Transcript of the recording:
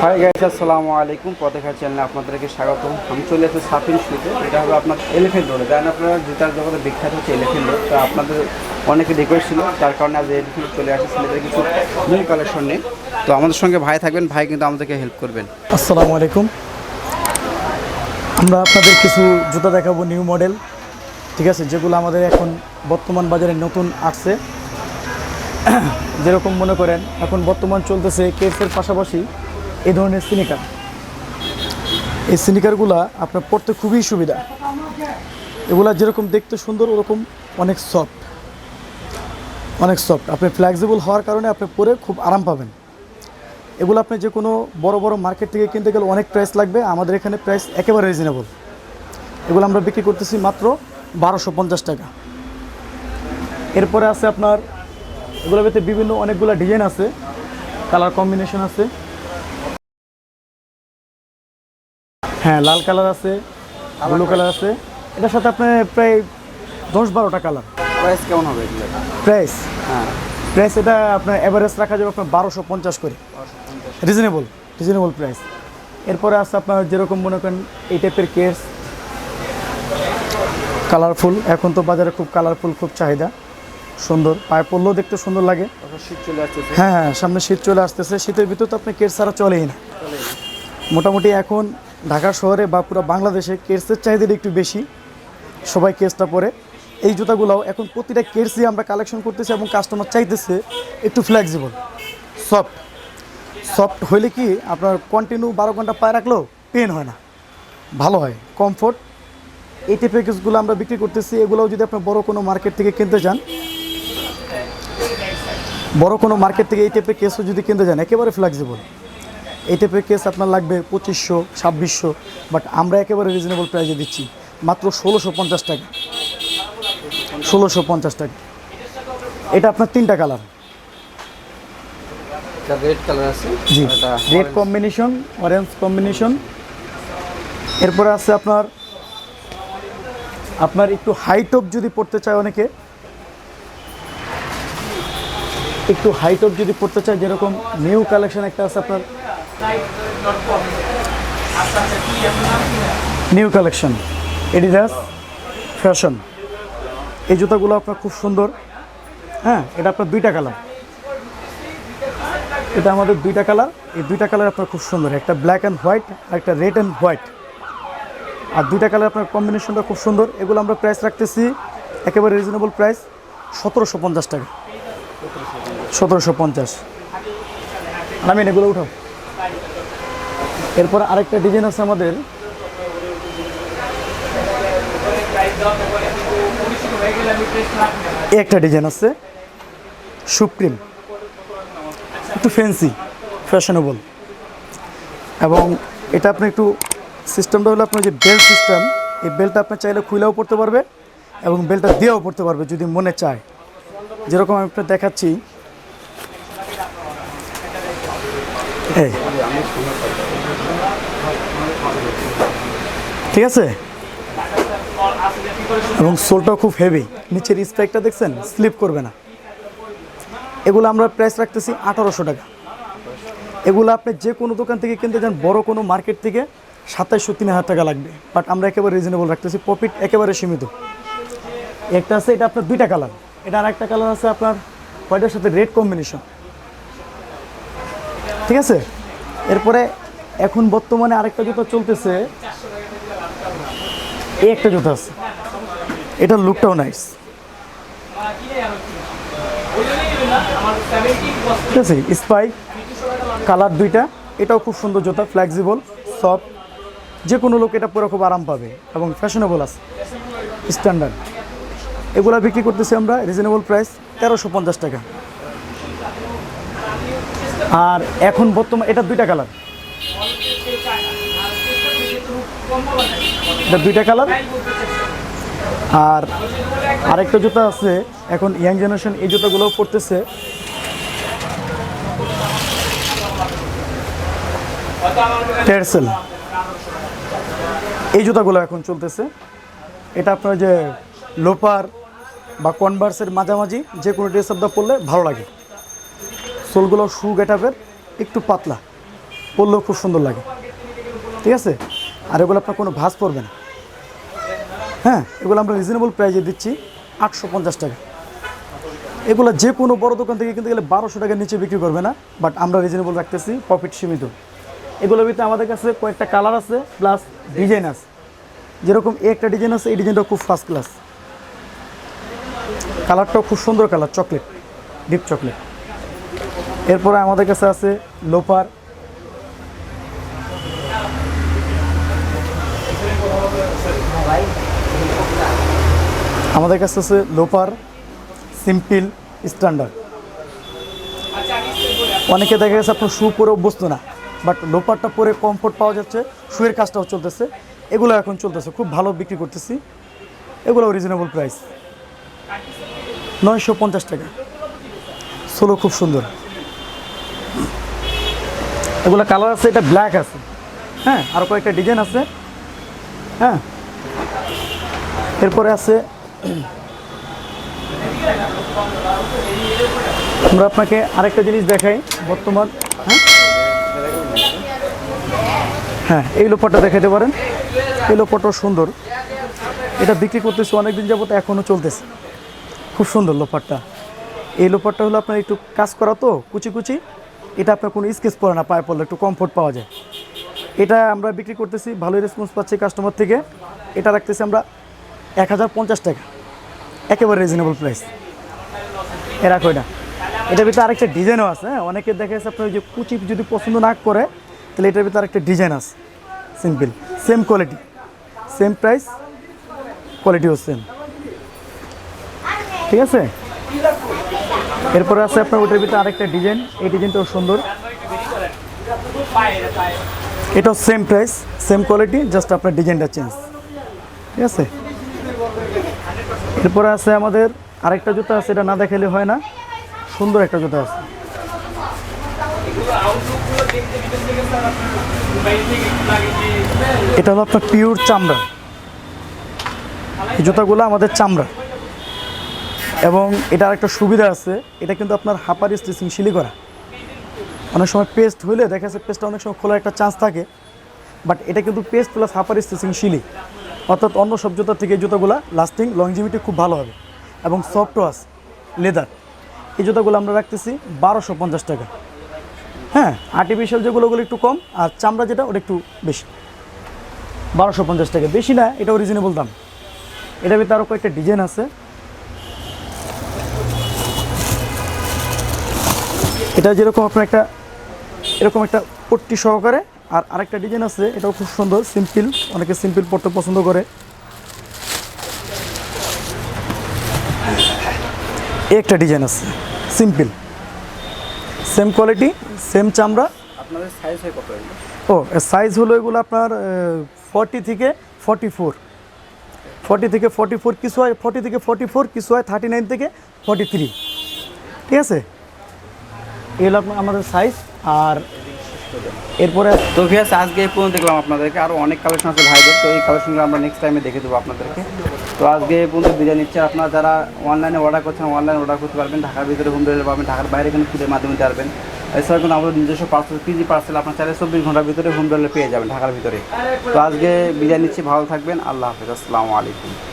Hi guys আসসালামু আলাইকুম। পথেখা চ্যানেলে আপনাদেরকে স্বাগত আমি চলে এসেছি সাফিন স্ট্রিটে এটা হবে আপনার এলিফেন্ট রোডে জানেন আপনারা জুতার জগতে বিখ্যাত হচ্ছে এলিফেন্ট রোড তো আপনাদের অনেকে রিকোয়েস্ট ছিল তার কারণে আজ এলিফেন্ট চলে আসে ছেলেদের কিছু নিউ কালেকশন নেই তো আমাদের সঙ্গে ভাই থাকবেন। ভাই কিন্তু আমাদেরকে হেল্প করবেন। আসসালামু আলাইকুম। আমরা আপনাদের কিছু জুতা দেখাবো নিউ মডেল ঠিক আছে? যেগুলো আমাদের এখন বর্তমান বাজারে নতুন আসছে। যেরকম মনে করেন, এখন বর্তমান চলতেছে কেসের পাশাপাশি। এই ধরনের সিনিকার। এই সিনিকারগুলা আপনার পড়তে খুবই সুবিধা। এগুলা যেরকম দেখতে সুন্দর, ওরকম অনেক সফট অনেক সফট আপনি ফ্লেক্সিবল হওয়ার কারণে আপনি পরে খুব আরাম পাবেন। এগুলো আপনি যে কোনো বড় বড় মার্কেট থেকে কিনতে গেলে অনেক প্রাইস লাগবে। আমাদের এখানে প্রাইস একেবারে রিজনেবল এগুলো আমরা বিক্রি করতেছি মাত্র বারোশো পঞ্চাশ টাকা। এরপরে আছে আপনার এগুলোর ভিতরে বিভিন্ন অনেকগুলো ডিজাইন আছে। কালার কম্বিনেশন আছে। হ্যাঁ লাল কালার আছে ব্লু কালার আছে। এটার সাথে আপনার প্রায় দশ বারোটা কালার। প্রাইস কেমন হবে প্রাইস হ্যাঁ। প্রাইস এটা আপনার অ্যাভারেজ রাখা যাবে আপনার বারোশো পঞ্চাশ করে। রিজনেবল রিজনেবল প্রাইস এরপরে আছে আপনার যেরকম মনে করেন এই টাইপের কেস কালারফুল এখন তো বাজারে খুব কালারফুল খুব চাহিদা। সুন্দর পায়ে পড়লেও দেখতে সুন্দর লাগে। শীত চলে আসতেছে। হ্যাঁ হ্যাঁ সামনে শীত চলে আসতেছে। শীতের ভিতর তো আপনি কেস ছাড়া চলেই না। মোটামুটি এখন ঢাকা শহরে বা পুরো বাংলাদেশে কেসের চাহিদাটা একটু বেশি। সবাই কেসটা পরে। এই জুতাগুলোও এখন প্রতিটা কেসই আমরা কালেকশন করতেছি এবং কাস্টমার চাইতেছে একটু ফ্লেক্সিবল সফট সফট হইলে কি আপনার কন্টিনিউ বারো ঘণ্টা পায়ে রাখলেও পেন হয় না। ভালো হয়। কমফোর্ট এই টাইপের কেসগুলো আমরা বিক্রি করতেছি। এগুলোও যদি আপনি বড় কোনো মার্কেট থেকে কিনতে যান, বড় কোনো মার্কেট থেকে এই টাইপের কেসও যদি কিনতে যান, একেবারে ফ্লেক্সিবল এই টাইপের কেস আপনার লাগবে পঁচিশশো ছাব্বিশশো বাট আমরা একেবারে রিজনেবল প্রাইসে দিচ্ছি। মাত্র ষোলোশো পঞ্চাশ টাকা। ষোলোশো পঞ্চাশ টাকা। এটা আপনার তিনটা কালার রেড কালার আছে জি। রেড কম্বিনেশন অরেঞ্জ কম্বিনেশন এরপরে আছে আপনার আপনার একটু হাইট অফ যদি পড়তে চায় অনেকে একটু হাইট অফ যদি পড়তে চায় যেরকম নিউ কালেকশন একটা আছে আপনার নিউ কালেকশন এডিডাস ফ্যাশন এই জুতাগুলো আপনার খুব সুন্দর। হ্যাঁ এটা আপনার দুইটা কালার। এটা আমাদের দুইটা কালার। এই দুইটা কালার আপনার খুব সুন্দর। একটা ব্ল্যাক অ্যান্ড হোয়াইট আর একটা রেড অ্যান্ড হোয়াইট আর দুইটা কালার আপনার কম্বিনেশনটা খুব সুন্দর। এগুলো আমরা প্রাইস রাখতেছি একেবারে রিজনেবল প্রাইস সতেরোশো পঞ্চাশ টাকা। সতেরোশো পঞ্চাশ। নামিন, এগুলো উঠাও। এরপর আরেকটা ডিজাইন আছে আমাদের। একটা ডিজাইন আছে, সুপ্রিম। একটু ফ্যান্সি ফ্যাশনেবল এবং এটা আপনি একটু সিস্টেমটা হলো আপনার যে বেল্ট সিস্টেম এই বেল্টটা আপনি চাইলে খুলেও পড়তে পারবে এবং বেল্টটা দিয়েও পড়তে পারবে যদি মনে চায়। যেরকম আমি আপনার দেখাচ্ছি। এই। ঠিক আছে? এবং সোলটাও খুব হেভি নিচের স্ট্রাইকটা দেখছেন? স্লিপ করবে না। এগুলো আমরা প্রাইস রাখতেছি আঠারোশো টাকা। এগুলো আপনি যে কোনো দোকান থেকে কিনতে যান বড় কোনো মার্কেট থেকে সাতাইশশো তিন হাজার টাকা লাগবে। বাট আমরা একেবারে রিজনেবল রাখতেছি প্রফিট একেবারে সীমিত। একটা আছে, এটা আপনার দুইটা কালার এটা আর একটা কালার আছে আপনার হোয়াইটের সাথে রেড কম্বিনেশন ঠিক আছে? এরপরে এখন বর্তমানে আরেকটা জুতো চলতেছে। এই একটা জুতো আছে। এটার লুকটাও নাইস ঠিক আছে স্পাইক কালার দুইটা। এটাও খুব সুন্দর জুতা ফ্লেক্সিবল সফট যে কোনো লোক এটা পরে খুব আরাম পাবে এবং ফ্যাশনেবল আছে। স্ট্যান্ডার্ড এগুলো বিক্রি করতেছি আমরা রিজনেবল প্রাইস তেরোশো পঞ্চাশ টাকা। আর এখন বর্তমান এটা দুইটা কালার এটা দুইটা কালার। আর আরেকটা জুতা আছে, এখন ইয়াং জেনারেশন এই জুতাগুলোও পড়তেছে টেরসেল এই জুতাগুলো এখন চলতেছে। এটা আপনার যে লোপার বা কনভার্সের মাঝামাঝি যে কোনো ড্রেস আপ পরলে ভালো লাগে। সোলগুলো শু গেটাপের একটু পাতলা, পরলেও খুব সুন্দর লাগে। ঠিক আছে? আর এগুলো আপনার কোনো ভাঁজ পড়বে না। হ্যাঁ এগুলো আমরা রিজনেবল প্রাইজে দিচ্ছি আটশো পঞ্চাশ টাকা। এগুলো যে কোনো বড় দোকান থেকে কিনতে গেলে বারোশো টাকার নিচে বিক্রি করবে না বাট আমরা রিজনেবল রাখতেছি প্রফিট সীমিত। এগুলোর ভিতরে আমাদের কাছে কয়েকটা কালার আছে প্লাস ডিজাইন আছে। যেরকম একটা ডিজাইন আছে, এই ডিজাইনটা খুব ফার্স্ট ক্লাস কালারটাও খুব সুন্দর কালার চকলেট ডিপ চকলেট এরপরে আমাদের কাছে আছে লোপার আমাদের কাছে আছে লোপার সিম্পল স্ট্যান্ডার্ড। অনেকে দেখা গেছে আপনার শু পরে অভ্যস্ত না বাট লোপারটা পরে কমফোর্ট পাওয়া যাচ্ছে, শুয়ের কাজটাও চলতেছে, এগুলো এখন চলতেছে, খুব ভালো বিক্রি করতেছি, এগুলো রিজনেবল প্রাইস নয়শো পঞ্চাশ টাকা। সোলো খুব সুন্দর। এগুলো কালার আছে, এটা ব্ল্যাক আছে। হ্যাঁ আর কয়েকটা ডিজাইন আছে। হ্যাঁ। এরপরে আছে আমরা আপনাকে আরেকটা জিনিস দেখাই, বর্তমান হ্যাঁ? হ্যাঁ এই লোপারটা দেখাতে পারেন। এই লোপারটাও সুন্দর। এটা বিক্রি করতেছে অনেকদিন যাবত এখনও চলতেছে। খুব সুন্দর লোপারটা এই লোপারটা হলো আপনার একটু কাজ করা তো, কুচি কুচি। এটা আপনার কোনো স্কেচ পড়ে না, পায়ে পড়লে, একটু কমফোর্ট পাওয়া যায়। এটা আমরা বিক্রি করতেছি, ভালোই রেসপন্স পাচ্ছি কাস্টমার থেকে। এটা রাখতেছি আমরা এক হাজার পঞ্চাশ টাকা। একেবারে রিজনেবল প্রাইস এরা কয়টা এটার ভিতরে আরেকটা ডিজাইনও আছে হ্যাঁ? অনেকে দেখা যাচ্ছে আপনার ওই যে কুচি যদি পছন্দ না করে, তাহলে এটার ভিতরে আরেকটা ডিজাইন আছে। Simple same quality same price কোয়ালিটিও সেম ঠিক আছে? এরপরে আছে আপনার ওটার ভিতরে আরেকটা ডিজাইন। এই ডিজাইনটাও সুন্দর। এটাও same price same quality just আপনার ডিজাইনটা চেঞ্জ ঠিক আছে? এরপরে আছে আমাদের আরেকটা জুতা আছে, এটা না দেখালে হয় না। সুন্দর একটা জুতা আছে। এটা হলো আপনার পিওর চামড়া। এই জুতাগুলো আমাদের চামড়া। এবং এটা আরেকটা সুবিধা আছে, এটা কিন্তু আপনার হাপার স্টিচিং শিলি করা অনেক সময় পেস্ট হলে দেখা যাচ্ছে পেস্টটা অনেক সময় খোলার একটা চান্স থাকে বাট এটা কিন্তু পেস্ট প্লাস হাপার স্টিচিং শিলি। অর্থাৎ অন্য সব জুতার থেকে এই জুতাগুলো লাস্টিং লংজিভিটি খুব ভালো হবে এবং সফটও আছে লেদার এই জুতোগুলো আমরা রাখতেছি বারোশো পঞ্চাশ টাকা। হ্যাঁ আর্টিফিশিয়াল যেগুলো ওগুলো একটু কম, আর চামড়া যেটা ওটা একটু বেশি। বারোশো পঞ্চাশ টাকা। বেশি না এটা রিজনেবল দাম। এটার ভিতরে আরও কয়েকটা ডিজাইন আছে। এটা যেরকম আপনার একটা, এরকম একটা পট্টি সহকারে আর আরেকটা ডিজাইন আছে এটাও খুব সুন্দর সিম্পল অনেকে সিম্পল পড়তে পছন্দ করে। একটা ডিজাইন আছে সিম্পল সেম কোয়ালিটি সেম চামড়া। আপনাদের সাইজ হয় কত ও সাইজ হলো এগুলো আপনার ফর্টি থেকে ফর্টি ফোর ফর্টি থেকে ফর্টি ফোর কিছু হয় ফর্টি থেকে ফর্টি ফোর কিছু হয় থার্টি নাইন থেকে ফর্টি থ্রি ঠিক আছে? এগুলো আপনার আমাদের সাইজ আর এরপরে তো ভিয়াস আজকে এই পর্যন্ত দেখলাম আপনাদেরকে। আরও অনেক কালেকশন আছে ভাইদের, তো এই কালেকশনগুলো আমরা নেক্সট টাইমে দেখে দেবো আপনাদেরকে। তো আজকে এই পর্যন্ত বিদায় নিচ্ছে। আপনারা যারা অনলাইনে অর্ডার করছেন অনলাইনে অর্ডার করতে পারবেন। ঢাকার ভিতরে হোম ডেলিভারি পাবেন, ঢাকার বাইরে কিন্তু ফুডের মাধ্যমে পারবেন। এছাড়া কিন্তু আমাদের নিজস্ব পার্সেল পিজি পার্সেল আপনার চাইলে চব্বিশ ঘণ্টার ভিতরে হোম ডেলিভারি পেয়ে যাবেন ঢাকার ভিতরে। তো আজকে বিদায় নিচ্ছি, ভালো থাকবেন। আল্লাহ হাফিজ। আসসালামু আলাইকুম।